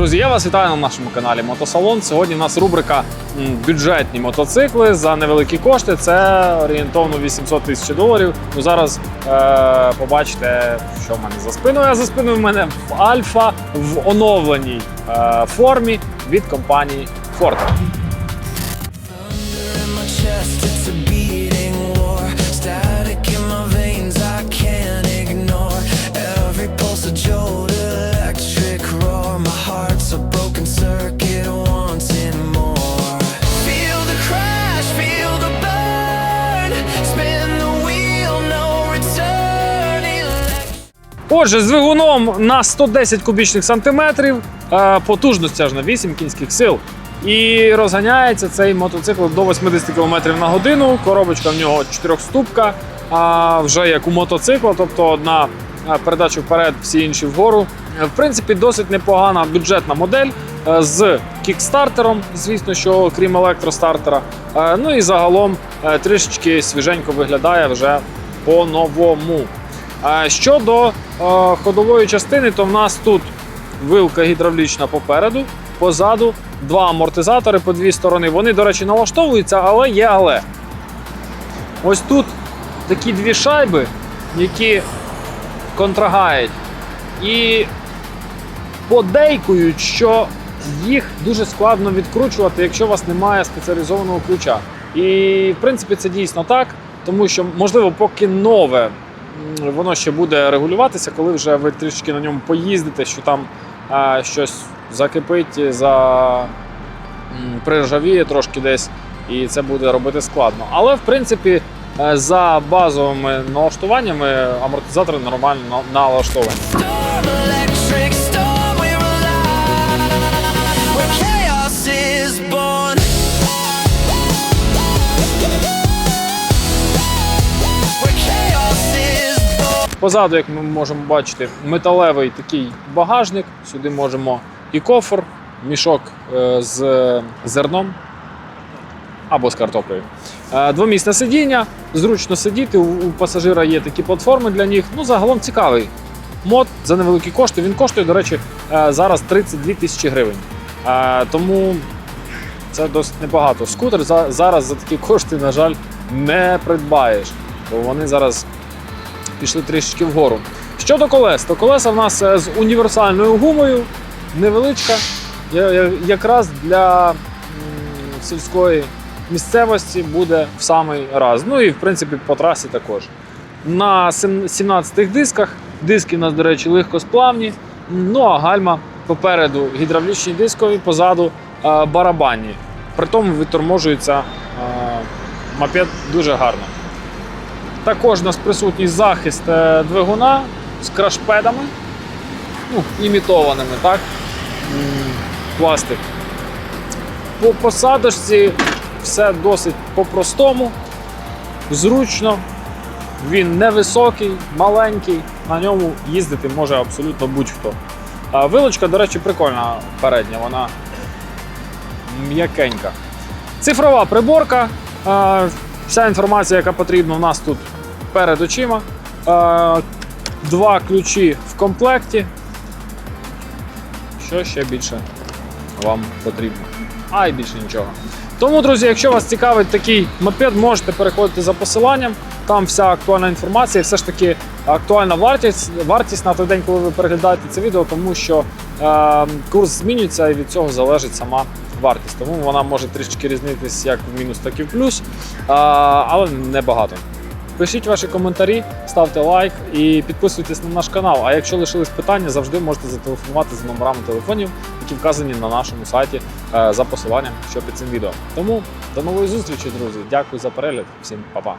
Друзі, я вас вітаю на нашому каналі Мотосалон. Сьогодні в нас рубрика бюджетні мотоцикли за невеликі кошти. Це орієнтовно 800 тисяч доларів. Ну зараз е, побачите, що в мене за спиною. А за спиною в мене в Альфа в оновленій е, формі від компанії Ford. Static Отже, з двигуном на 110 кубічних сантиметрів, е, потужність аж на 8 кінських сил. І розганяється цей мотоцикл до 80 км на годину. Коробочка в нього 4-ступка, а вже як у мотоцикла, тобто одна е, передача вперед, всі інші вгору. Е, В принципі, досить непогана бюджетна модель з кікстартером, звісно, що крім електростартера. Ну і загалом трішечки свіженько виглядає вже по-новому. Щодо е, ходової частини, то в нас тут вилка гідравлічна попереду, позаду два амортизатори по дві сторони. Вони, до речі, налаштовуються, але є але. Ось тут такі дві шайби, які контрагають. І подейкують, що їх дуже складно відкручувати, якщо у вас немає спеціалізованого ключа. І в принципі це дійсно так, тому що, можливо, поки нове воно ще буде регулюватися, коли вже ви трішки на ньому поїздите, що там а, щось закипить, за приржавіє трошки десь, і це буде робити складно. Але в принципі. е, За базовими налаштуваннями амортизатори нормально налаштовані. Позаду, як ми можемо бачити, металевий такий багажник. Сюди можемо і кофр, мішок е, з зерном або з картоплею. Е, Двомісне сидіння, зручно сидіти. У пасажира є такі платформи для них. Ну, загалом цікавий. Мод за невеликі кошти. Він коштує, до речі, е, зараз 32 тисячі гривень. Тому це досить небагато. Скутер за- зараз за такі кошти, на жаль, не придбаєш. Бо вони зараз пішли трішечки вгору. Щодо колес, то колеса в нас е, з універсальною гумою, невеличка, якраз для сільської місцевості буде в самий раз. Ну і в принципі по трасі також. На 17-х дисках, диски у нас, до речі, легкосплавні. Ну а гальма попереду гідравлічні дискові, позаду е, барабанні. При тому відторможується е, мопед дуже гарно. Також у нас присутній захист е, двигуна з крашпедами, ну, імітованими, так? Пластик. По посадочці все досить по-простому, зручно. Він невисокий, маленький, на ньому їздити може абсолютно будь-хто. Вилочка, до речі, прикольна передня, вона м'якенька. Цифрова приборка. Вся інформація, яка потрібна, у нас тут перед очима. Е, Два ключі в комплекті. Що ще більше вам потрібно? А і більше нічого. Тому, друзі, якщо вас цікавить такий мопед, можете переходити за посиланням. Там вся актуальна інформація, все ж таки актуальна вартість, вартість на той день, коли ви переглядаєте це відео, тому що е, курс змінюється і від цього залежить сама вартість. Тому вона може трішечки різнитись як в мінус, так і в плюс, але небагато. Пишіть ваші коментарі, ставте лайк і підписуйтесь на наш канал. А якщо лишились питання, завжди можете зателефонувати за номерами телефонів, які вказані на нашому сайті е, за посиланням, що під цим відео. Тому до нової зустрічі, друзі. Дякую за перегляд. Всім па-па.